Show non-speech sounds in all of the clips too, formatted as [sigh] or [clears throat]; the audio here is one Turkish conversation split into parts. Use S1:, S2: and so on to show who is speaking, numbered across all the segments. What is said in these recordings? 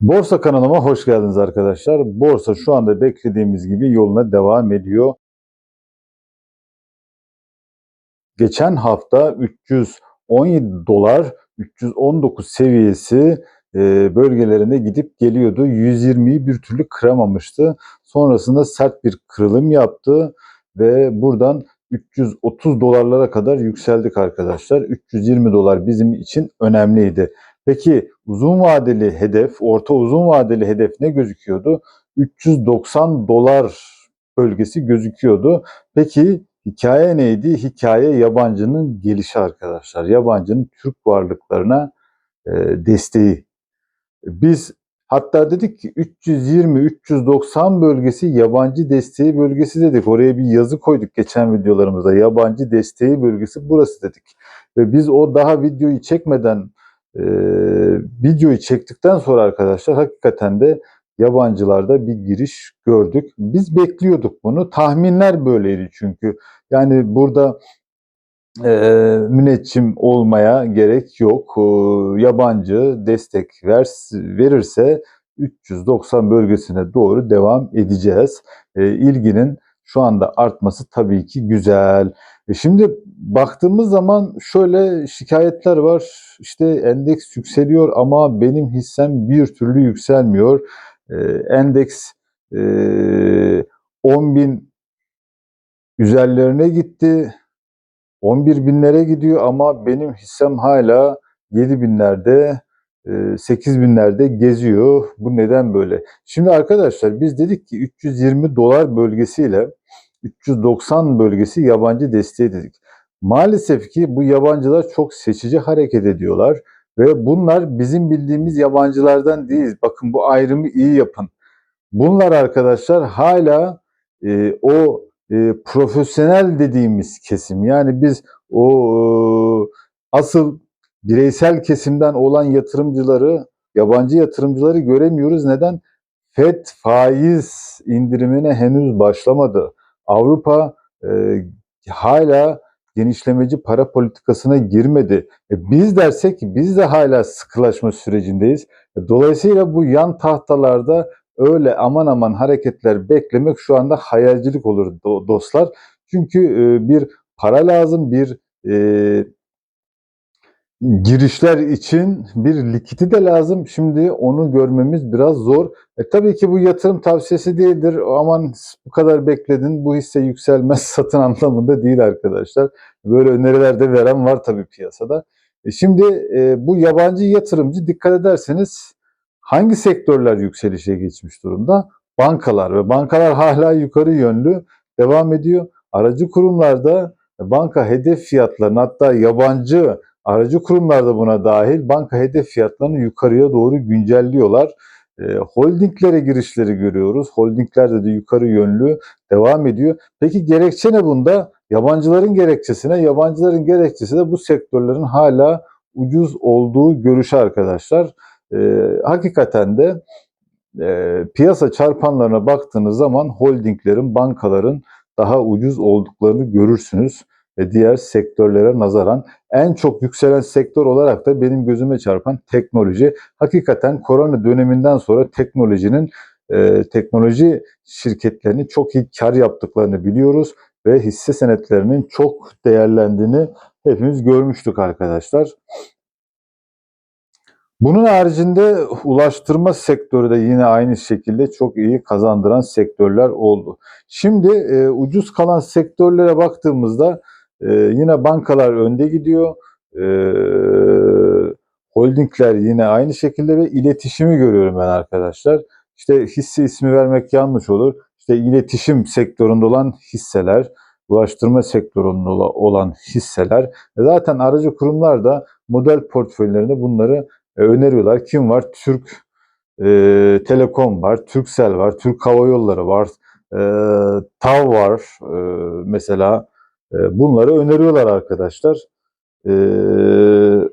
S1: Borsa kanalıma hoş geldiniz arkadaşlar. Borsa şu anda beklediğimiz gibi yoluna devam ediyor. Geçen hafta 317 dolar 319 seviyesi e, bölgelerine gidip geliyordu. 120'yi bir türlü kıramamıştı. Sonrasında sert bir kırılım yaptı ve buradan 330 dolarlara kadar yükseldik arkadaşlar. 320 dolar bizim için önemliydi. Peki uzun vadeli hedef, orta uzun vadeli hedef ne gözüküyordu? 390 dolar bölgesi gözüküyordu. Peki hikaye neydi? Hikaye yabancının gelişi arkadaşlar. Yabancının Türk varlıklarına e, desteği. Biz hatta dedik ki 320-390 bölgesi yabancı desteği bölgesi dedik. Oraya bir yazı koyduk geçen videolarımızda. Yabancı desteği bölgesi burası dedik. Ve biz o daha videoyu çekmeden e, videoyu çektikten sonra arkadaşlar hakikaten de yabancılarda bir giriş gördük. Biz bekliyorduk bunu. Tahminler böyleydi çünkü. Yani burada e, müneccim olmaya gerek yok. E, yabancı destek ver, verirse 390 bölgesine doğru devam edeceğiz. E, ilginin şu anda artması tabii ki güzel. E şimdi baktığımız zaman şöyle şikayetler var. İşte endeks yükseliyor ama benim hissem bir türlü yükselmiyor. E, endeks e, 10 bin üzerlerine gitti. 11 binlere gidiyor ama benim hissem hala 7 binlerde 8 binlerde geziyor. Bu neden böyle? Şimdi arkadaşlar biz dedik ki 320 dolar bölgesiyle 390 bölgesi yabancı desteği dedik. Maalesef ki bu yabancılar çok seçici hareket ediyorlar ve bunlar bizim bildiğimiz yabancılardan değil. Bakın bu ayrımı iyi yapın. Bunlar arkadaşlar hala e, o e, profesyonel dediğimiz kesim. Yani biz o e, asıl bireysel kesimden olan yatırımcıları, yabancı yatırımcıları göremiyoruz. Neden? FED faiz indirimine henüz başlamadı. Avrupa e, hala genişlemeci para politikasına girmedi. E, biz dersek biz de hala sıkılaşma sürecindeyiz. E, dolayısıyla bu yan tahtalarda öyle aman aman hareketler beklemek şu anda hayalcilik olur dostlar. Çünkü e, bir para lazım, bir e, girişler için bir likiti de lazım. Şimdi onu görmemiz biraz zor. E, tabii ki bu yatırım tavsiyesi değildir. Aman bu kadar bekledin bu hisse yükselmez [laughs] satın anlamında değil arkadaşlar. Böyle öneriler de veren var tabii piyasada. E, şimdi e, bu yabancı yatırımcı dikkat ederseniz hangi sektörler yükselişe geçmiş durumda? Bankalar ve bankalar hala yukarı yönlü devam ediyor. Aracı kurumlarda banka hedef fiyatlarını hatta yabancı Aracı kurumlar da buna dahil banka hedef fiyatlarını yukarıya doğru güncelliyorlar. E, holdinglere girişleri görüyoruz. Holdingler de yukarı yönlü devam ediyor. Peki gerekçe ne bunda? Yabancıların gerekçesine, yabancıların gerekçesi de bu sektörlerin hala ucuz olduğu görüşü arkadaşlar. E, hakikaten de e, piyasa çarpanlarına baktığınız zaman holdinglerin, bankaların daha ucuz olduklarını görürsünüz diğer sektörlere nazaran en çok yükselen sektör olarak da benim gözüme çarpan teknoloji. Hakikaten korona döneminden sonra teknolojinin e, teknoloji şirketlerinin çok iyi kar yaptıklarını biliyoruz ve hisse senetlerinin çok değerlendiğini hepimiz görmüştük arkadaşlar. Bunun haricinde ulaştırma sektörü de yine aynı şekilde çok iyi kazandıran sektörler oldu. Şimdi e, ucuz kalan sektörlere baktığımızda ee, yine bankalar önde gidiyor. Ee, holdingler yine aynı şekilde ve iletişimi görüyorum ben arkadaşlar. İşte hisse ismi vermek yanlış olur. İşte iletişim sektöründe olan hisseler, ulaştırma sektöründe olan hisseler. E, zaten aracı kurumlar da model portföylerinde bunları e, öneriyorlar. Kim var? Türk e, Telekom var, Türksel var, Türk Hava Yolları var, e, TAV var e, mesela. Ee, bunları öneriyorlar arkadaşlar. E,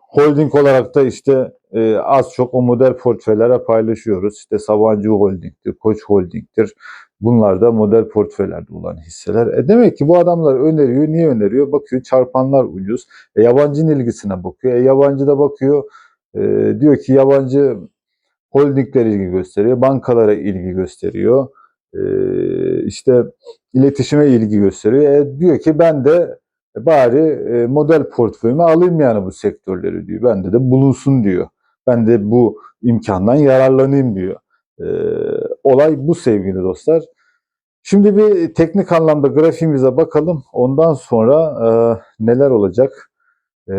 S1: holding olarak da işte e, az çok o model portföylere paylaşıyoruz. İşte Sabancı Holding'tir, Koç Holding'tir. Bunlar da model portföylerde olan hisseler. E demek ki bu adamlar öneriyor. Niye öneriyor? Bakıyor çarpanlar ucuz. E, yabancının ilgisine bakıyor. E, yabancı da bakıyor. E, diyor ki yabancı holdingler ilgi gösteriyor, bankalara ilgi gösteriyor, ee, işte iletişime ilgi gösteriyor. E, diyor ki ben de bari e, model portföyüme alayım yani bu sektörleri diyor. Bende de bulunsun diyor. Ben de bu imkandan yararlanayım diyor. Ee, olay bu sevgili dostlar. Şimdi bir teknik anlamda grafiğimize bakalım. Ondan sonra e, neler olacak? E,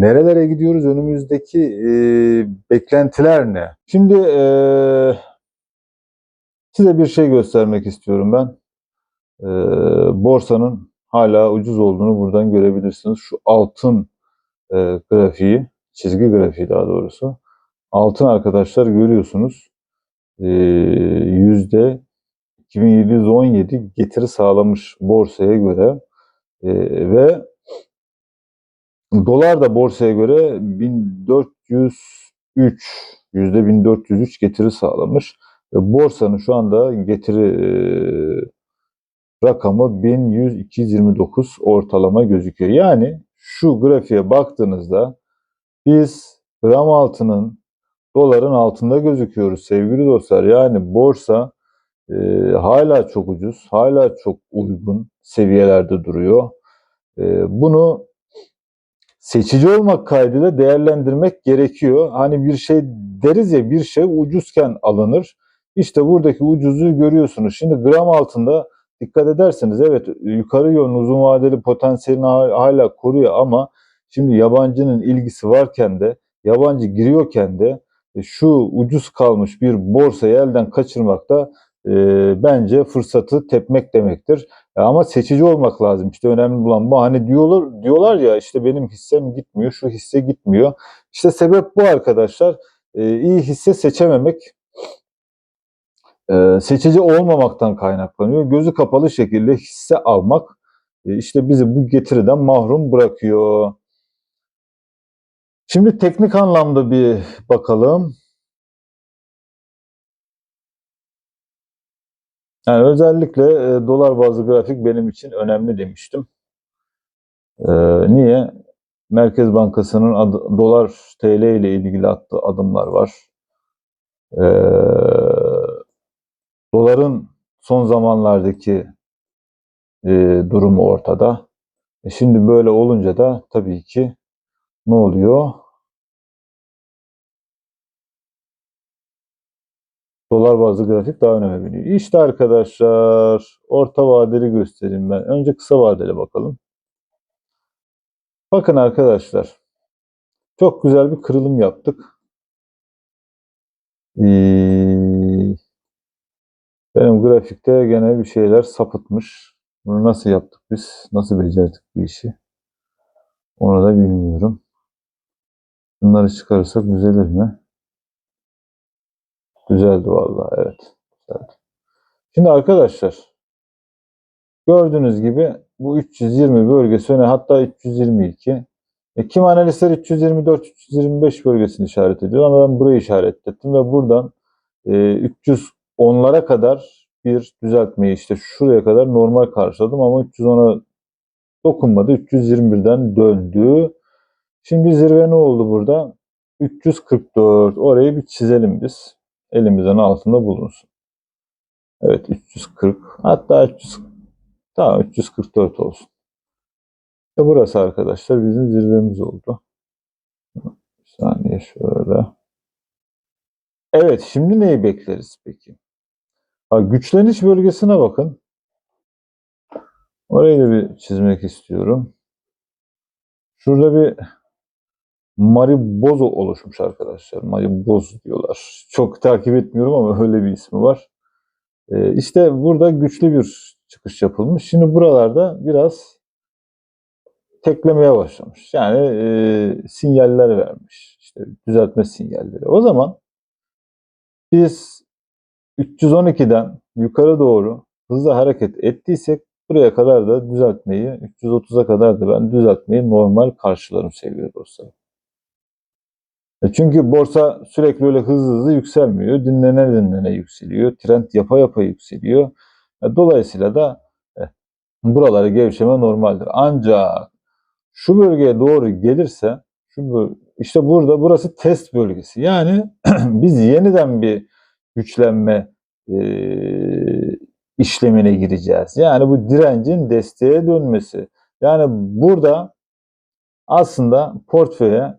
S1: nerelere gidiyoruz? Önümüzdeki e, beklentiler ne? Şimdi e, size bir şey göstermek istiyorum ben. E, borsanın hala ucuz olduğunu buradan görebilirsiniz. Şu altın e, grafiği, çizgi grafiği daha doğrusu. Altın arkadaşlar görüyorsunuz. E, yüzde 2717 getiri sağlamış borsaya göre e, ve dolar da borsaya göre 1403 yüzde 1403 getiri sağlamış. Borsanın şu anda getiri e, rakamı 1129 ortalama gözüküyor. Yani şu grafiğe baktığınızda biz gram altının doların altında gözüküyoruz sevgili dostlar. Yani borsa e, hala çok ucuz, hala çok uygun seviyelerde duruyor. E, bunu seçici olmak kaydıyla değerlendirmek gerekiyor. Hani bir şey deriz ya bir şey ucuzken alınır. İşte buradaki ucuzluğu görüyorsunuz. Şimdi gram altında dikkat ederseniz evet yukarı yönlü uzun vadeli potansiyelini hala koruyor ama şimdi yabancının ilgisi varken de yabancı giriyorken de e, şu ucuz kalmış bir borsayı elden kaçırmak da e, bence fırsatı tepmek demektir. E, ama seçici olmak lazım. İşte önemli olan bu. Hani diyorlar diyorlar ya işte benim hissem gitmiyor, şu hisse gitmiyor. İşte sebep bu arkadaşlar. E, iyi hisse seçememek e, seçici olmamaktan kaynaklanıyor. Gözü kapalı şekilde hisse almak e, işte bizi bu getiriden mahrum bırakıyor. Şimdi teknik anlamda bir bakalım. Yani özellikle e, dolar bazlı grafik benim için önemli demiştim. E, niye? Merkez Bankası'nın dolar TL ile ilgili attığı adımlar var. E, doların son zamanlardaki e, durumu ortada. E şimdi böyle olunca da tabii ki ne oluyor? Dolar bazlı grafik daha önemli biniyor. İşte arkadaşlar orta vadeli göstereyim ben. Önce kısa vadeli bakalım. Bakın arkadaşlar. Çok güzel bir kırılım yaptık. Ee, benim grafikte gene bir şeyler sapıtmış. Bunu nasıl yaptık biz? Nasıl becerdik bu işi? Onu da bilmiyorum. Bunları çıkarırsak düzelir mi? Düzeldi vallahi evet. Düzeldi. Şimdi arkadaşlar gördüğünüz gibi bu 320 bölgesi öne hatta 322. E, kim analistler 324-325 bölgesini işaret ediyor ama ben burayı işaret ettim ve buradan e, 310'lara kadar bir düzeltmeyi işte şuraya kadar normal karşıladım ama 310'a dokunmadı. 321'den döndü. Şimdi zirve ne oldu burada? 344. Orayı bir çizelim biz elimizin altında bulunsun. Evet 340 hatta 300 tamam 344 olsun. E burası arkadaşlar bizim zirvemiz oldu. Bir saniye şöyle. Evet şimdi neyi bekleriz peki? Ha, güçleniş bölgesine bakın. Orayı da bir çizmek istiyorum. Şurada bir Maribozo oluşmuş arkadaşlar. Mariboz diyorlar. Çok takip etmiyorum ama öyle bir ismi var. Ee, işte burada güçlü bir çıkış yapılmış. Şimdi buralarda biraz teklemeye başlamış. Yani e, sinyaller vermiş. İşte düzeltme sinyalleri. O zaman biz 312'den yukarı doğru hızlı hareket ettiysek buraya kadar da düzeltmeyi 330'a kadar da ben düzeltmeyi normal karşılarım sevgili dostlarım. E, çünkü borsa sürekli öyle hızlı hızlı yükselmiyor. Dinlene dinlene yükseliyor. Trend yapa yapa yükseliyor. E, dolayısıyla da e, buraları gevşeme normaldir. Ancak şu bölgeye doğru gelirse şu işte burada burası test bölgesi. Yani [clears throat] biz yeniden bir güçlenme e, işlemine gireceğiz. Yani bu direncin desteğe dönmesi. Yani burada aslında portföye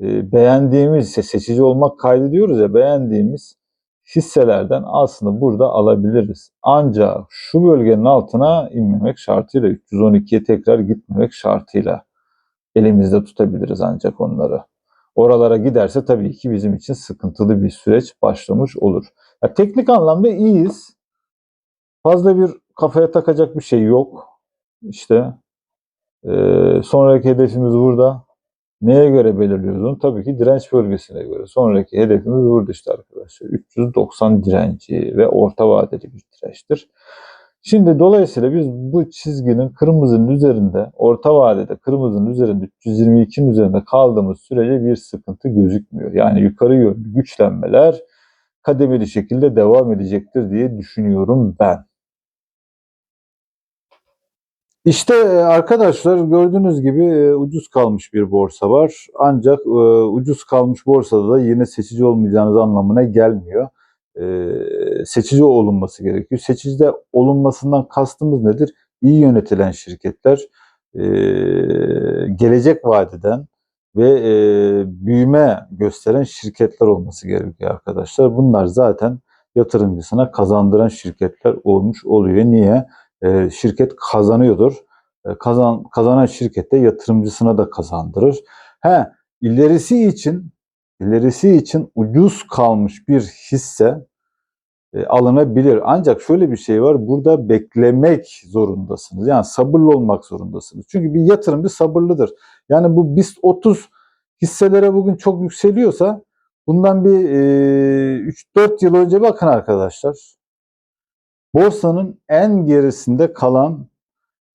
S1: e, beğendiğimiz ise seçici olmak kaydı diyoruz ya beğendiğimiz hisselerden aslında burada alabiliriz. Ancak şu bölgenin altına inmemek şartıyla 312'ye tekrar gitmemek şartıyla elimizde tutabiliriz ancak onları. Oralara giderse tabii ki bizim için sıkıntılı bir süreç başlamış olur. Ya teknik anlamda iyiyiz. Fazla bir kafaya takacak bir şey yok. İşte eee, sonraki hedefimiz burada. Neye göre belirliyoruz onu? Tabii ki direnç bölgesine göre. Sonraki hedefimiz burada işte arkadaşlar. 390 direnci ve orta vadeli bir dirençtir. Şimdi dolayısıyla biz bu çizginin kırmızının üzerinde, orta vadede kırmızının üzerinde 322'nin üzerinde kaldığımız sürece bir sıkıntı gözükmüyor. Yani yukarı yönlü güçlenmeler kademeli şekilde devam edecektir diye düşünüyorum ben. İşte e, arkadaşlar gördüğünüz gibi e, ucuz kalmış bir borsa var. Ancak e, ucuz kalmış borsada da yine seçici olmayacağınız anlamına gelmiyor. E, Seçici olunması gerekiyor. Seçici olunmasından kastımız nedir? İyi yönetilen şirketler, e, gelecek vadeden ve e, büyüme gösteren şirketler olması gerekiyor arkadaşlar. Bunlar zaten yatırımcısına kazandıran şirketler olmuş oluyor. Niye? e, şirket kazanıyordur. E, kazan kazanan şirkette yatırımcısına da kazandırır. He, ilerisi için ilerisi için ucuz kalmış bir hisse e, alınabilir. Ancak şöyle bir şey var. Burada beklemek zorundasınız. Yani sabırlı olmak zorundasınız. Çünkü bir yatırımcı sabırlıdır. Yani bu BIST 30 hisselere bugün çok yükseliyorsa bundan bir e, 3-4 yıl önce bakın arkadaşlar borsanın en gerisinde kalan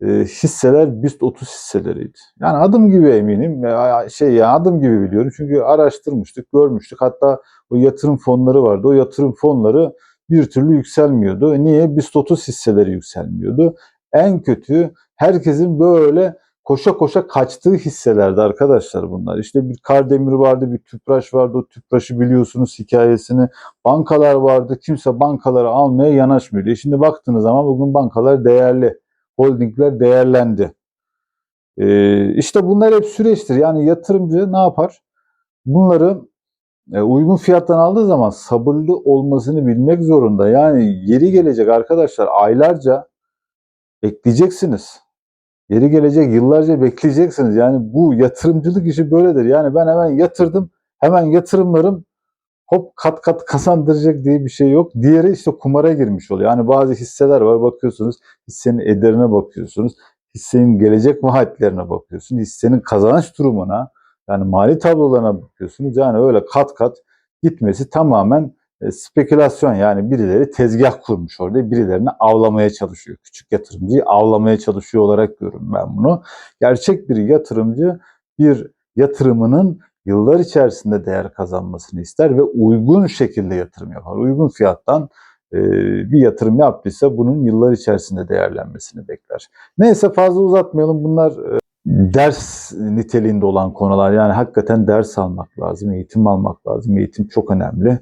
S1: hisseler BIST 30 hisseleriydi. Yani adım gibi eminim, şey ya adım gibi biliyorum. Çünkü araştırmıştık, görmüştük. Hatta o yatırım fonları vardı. O yatırım fonları bir türlü yükselmiyordu. E, Niye? BIST 30 hisseleri yükselmiyordu. En kötü herkesin böyle koşa koşa kaçtığı hisselerdi arkadaşlar bunlar. İşte bir Kardemir vardı, bir Tüpraş vardı. O Tüpraş'ı biliyorsunuz hikayesini. Bankalar vardı. Kimse bankaları almaya yanaşmıyordu. E Şimdi baktığınız zaman bugün bankalar değerli. Holdingler değerlendi. Ee, işte bunlar hep süreçtir. Yani yatırımcı ne yapar? Bunları e, uygun fiyattan aldığı zaman sabırlı olmasını bilmek zorunda. Yani yeri gelecek arkadaşlar aylarca bekleyeceksiniz. Yeri gelecek yıllarca bekleyeceksiniz. Yani bu yatırımcılık işi böyledir. Yani ben hemen yatırdım, hemen yatırımlarım hop kat kat kazandıracak diye bir şey yok. Diğeri işte kumara girmiş oluyor. Yani bazı hisseler var bakıyorsunuz hissenin ederine bakıyorsunuz. Hissenin gelecek vaatlerine bakıyorsunuz. Hissenin kazanç durumuna yani mali tablolarına bakıyorsunuz. Yani öyle kat kat gitmesi tamamen e, spekülasyon yani birileri tezgah kurmuş orada birilerini avlamaya çalışıyor. Küçük yatırımcıyı avlamaya çalışıyor olarak görüyorum ben bunu. Gerçek bir yatırımcı bir yatırımının yıllar içerisinde değer kazanmasını ister ve uygun şekilde yatırım yapar. Uygun fiyattan bir yatırım yaptıysa bunun yıllar içerisinde değerlenmesini bekler. Neyse fazla uzatmayalım. Bunlar ders niteliğinde olan konular. Yani hakikaten ders almak lazım, eğitim almak lazım. Eğitim çok önemli.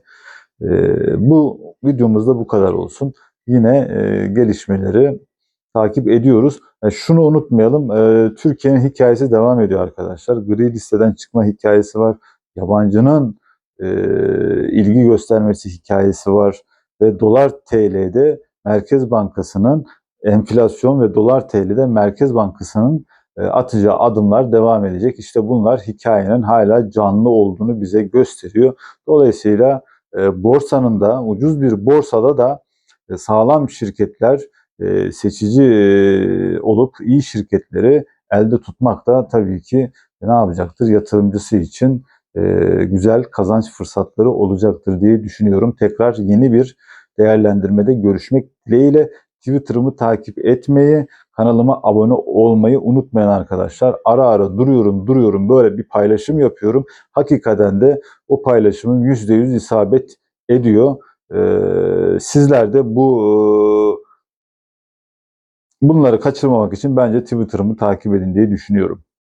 S1: Bu videomuzda bu kadar olsun. Yine gelişmeleri takip ediyoruz. E, şunu unutmayalım. E, Türkiye'nin hikayesi devam ediyor arkadaşlar. Gri listeden çıkma hikayesi var. Yabancının e, ilgi göstermesi hikayesi var. Ve dolar TL'de Merkez Bankası'nın enflasyon ve dolar TL'de Merkez Bankası'nın e, atacağı adımlar devam edecek. İşte bunlar hikayenin hala canlı olduğunu bize gösteriyor. Dolayısıyla e, borsanın da ucuz bir borsada da sağlam şirketler e, seçici e, olup iyi şirketleri elde tutmak da tabii ki ne yapacaktır? Yatırımcısı için e, güzel kazanç fırsatları olacaktır diye düşünüyorum. Tekrar yeni bir değerlendirmede görüşmek dileğiyle Twitter'ımı takip etmeyi, kanalıma abone olmayı unutmayın arkadaşlar. Ara ara duruyorum duruyorum böyle bir paylaşım yapıyorum. Hakikaten de o paylaşımım %100 isabet ediyor. Ee, sizler de bu bunları kaçırmamak için bence Twitter'ımı takip edin diye düşünüyorum.